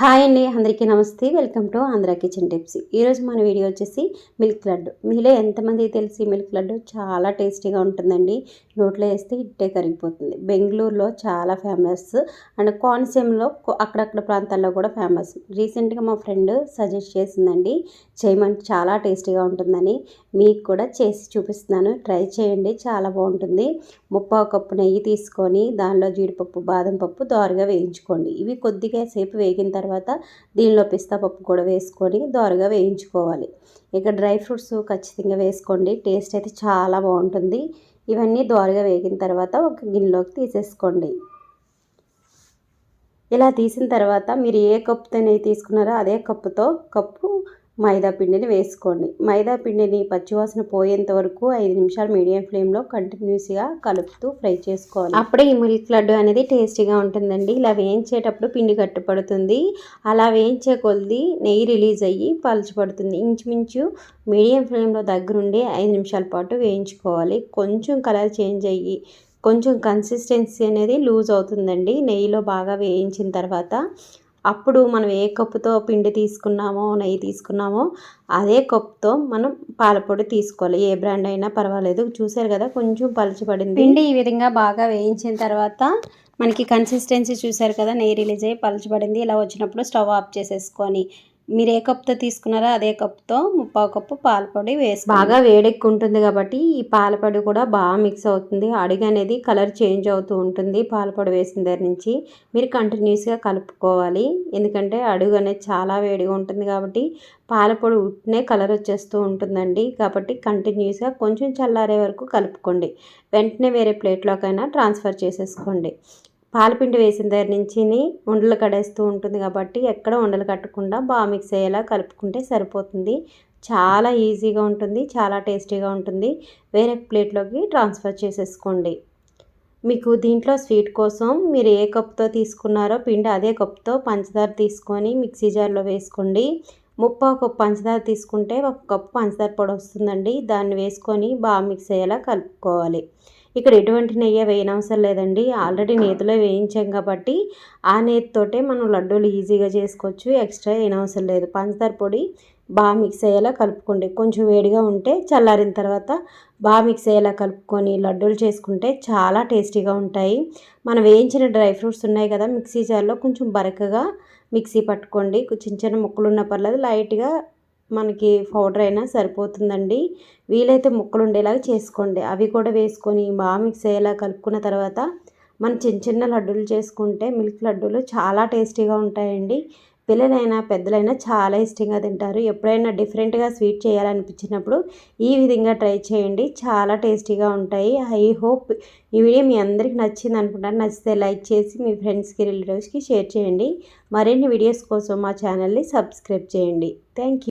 Hi అండి అందరికీ నమస్తే. Welcome to Andhra kitchen tips. ఈరోజు మన వీడియో వచ్చేసి మిల్క్ లడ్డు. మీలో ఎంతమంది తెలిసి మిల్క్ లడ్డు చాలా టేస్టీగా ఉంటుందండి? నోట్లో వేస్తే ఇట్టే కరిగిపోతుంది. బెంగళూరులో చాలా ఫేమస్ అండ్ కోనసీమలో అక్కడక్కడ ప్రాంతాల్లో కూడా ఫేమస్. రీసెంట్గా మా ఫ్రెండ్ సజెస్ట్ చేసిందండి చేయమని చాలా టేస్టీగా ఉంటుందని. మీకు కూడా చేసి చూపిస్తున్నాను. ట్రై చేయండి చాలా బాగుంటుంది. ముప్పావు కప్పు నెయ్యి తీసుకొని దానిలో జీడిపప్పు బాదం పప్పు దోరగా వేయించుకోండి. ఇవి కొద్దిగా సేపు వేగిన తర్వాత దీనిలో పిస్తా పప్పు కూడా వేసుకొని దోరగా వేయించుకోవాలి. ఇక డ్రై ఫ్రూట్స్ ఖచ్చితంగా వేసుకోండి. టేస్ట్ అయితే చాలా బాగుంటుంది. ఇవన్నీ దోరగా వేగిన తర్వాత ఒక గిన్నెలోకి తీసేసుకోండి. ఇలా తీసిన తర్వాత మీరు ఏ కప్పుతో నెయ్యి తీసుకున్నారో అదే కప్పుతో కప్పు మైదా పిండిని వేసుకోండి. మైదా పిండిని పచ్చివాసన పోయేంత వరకు ఐదు నిమిషాలు మీడియం ఫ్లేమ్లో కంటిన్యూస్గా కలుపుతూ ఫ్రై చేసుకోవాలి. అప్పుడే ఈ మిల్క్ లడ్డు అనేది టేస్టీగా ఉంటుందండి. ఇలా వేయించేటప్పుడు పిండి కట్టుపడుతుంది. అలా వేయించే కొద్ది నెయ్యి రిలీజ్ అయ్యి పలుచబడుతుంది. ఇంచుమించు మీడియం ఫ్లేమ్లో దగ్గరుండి ఐదు నిమిషాల పాటు వేయించుకోవాలి. కొంచెం కలర్ చేంజ్ అయ్యి కొంచెం కన్సిస్టెన్సీ అనేది లూజ్ అవుతుందండి. నెయ్యిలో బాగా వేయించిన తర్వాత అప్పుడు మనం ఏ కప్పుతో పిండి తీసుకున్నామో నెయ్యి తీసుకున్నామో అదే కప్పుతో మనం పాలపొడి తీసుకోవాలి. ఏ బ్రాండ్ అయినా పర్వాలేదు. చూసారు కదా కొంచెం పలచబడింది పిండి ఈ విధంగా బాగా వేయించిన తర్వాత మనకి కన్సిస్టెన్సీ చూసారు కదా నెయ్యి రిలీజ్ అయ్యి పలచబడింది ఇలా వచ్చినప్పుడు స్టవ్ ఆఫ్ చేసేసుకొని మీరు ఏ కప్తో తీసుకున్నారో అదే కప్తో ముప్పావు కప్పు పాలపొడి వేసి బాగా వేడెక్కు ఉంటుంది కాబట్టి ఈ పాలపొడి కూడా బాగా మిక్స్ అవుతుంది. అడుగు అనేది కలర్ చేంజ్ అవుతూ ఉంటుంది పాలపొడి వేసిన దగ్గర నుంచి. మీరు కంటిన్యూస్గా కలుపుకోవాలి. ఎందుకంటే అడుగు అనేది చాలా వేడిగా ఉంటుంది కాబట్టి పాలపొడి ఉట్టినే కలర్ వచ్చేస్తూ ఉంటుందండి. కాబట్టి కంటిన్యూస్గా కొంచెం చల్లారే వరకు కలుపుకోండి. వెంటనే వేరే ప్లేట్లోకైనా ట్రాన్స్ఫర్ చేసేసుకోండి. పాలపిండి వేసిన దగ్గర నుంచి ఉండలు కడేస్తూ ఉంటుంది కాబట్టి ఎక్కడ ఉండలు కట్టకుండా బాగా మిక్స్ అయ్యేలా కలుపుకుంటే సరిపోతుంది. చాలా ఈజీగా ఉంటుంది చాలా టేస్టీగా ఉంటుంది. వేరే ప్లేట్లోకి ట్రాన్స్ఫర్ చేసేసుకోండి. మీకు దీంట్లో స్వీట్ కోసం మీరు ఏ కప్తో తీసుకున్నారో పిండి అదే కప్తో పంచదార తీసుకొని మిక్సీ జార్లో వేసుకోండి. ముప్పావు కప్పు పంచదార తీసుకుంటే ఒక కప్పు పంచదార పొడి వస్తుందండి. దాన్ని వేసుకొని బాగా మిక్స్ అయ్యేలా కలుపుకోవాలి. ఇక్కడ ఎటువంటి నెయ్యి వేయనవసరం లేదండి. ఆల్రెడీ నేతిలో వేయించాం కాబట్టి ఆ నేతితోటే మనం లడ్డూలు ఈజీగా చేసుకోవచ్చు. ఎక్స్ట్రా వేయనవసరం లేదు. పంచదార పొడి బాగా మిక్స్ అయ్యేలా కలుపుకోండి. కొంచెం వేడిగా ఉంటే చల్లారిన తర్వాత బాగా మిక్స్ అయ్యేలా కలుపుకొని లడ్డూలు చేసుకుంటే చాలా టేస్టీగా ఉంటాయి. మనం వేయించిన డ్రై ఫ్రూట్స్ ఉన్నాయి కదా మిక్సీ జార్లో కొంచెం బరకగా మిక్సీ పట్టుకోండి. చిన్న చిన్న ముక్కలు ఉన్న పర్లేదు లైట్గా మనకి పౌడర్ అయినా సరిపోతుందండి. వీలైతే ముక్కలు ఉండేలాగా చేసుకోండి. అవి కూడా వేసుకొని బాగా మిక్స్ అయ్యేలా కలుపుకున్న తర్వాత మనం చిన్న చిన్న లడ్డూలు చేసుకుంటే మిల్క్ లడ్డూలు చాలా టేస్టీగా ఉంటాయండి. పిల్లలైనా పెద్దలైనా చాలా ఇష్టంగా తింటారు. ఎప్పుడైనా డిఫరెంట్గా స్వీట్ చేయాలనిపించినప్పుడు ఈ విధంగా ట్రై చేయండి. చాలా టేస్టీగా ఉంటాయి. ఐ హోప్ ఈ వీడియో మీ అందరికి నచ్చింది అనుకుంటాను. నచ్చితే లైక్ చేసి మీ ఫ్రెండ్స్కి రిలేటివ్స్కి షేర్ చేయండి. మరిన్ని వీడియోస్ కోసం మా ఛానల్ని సబ్స్క్రైబ్ చేయండి. థ్యాంక్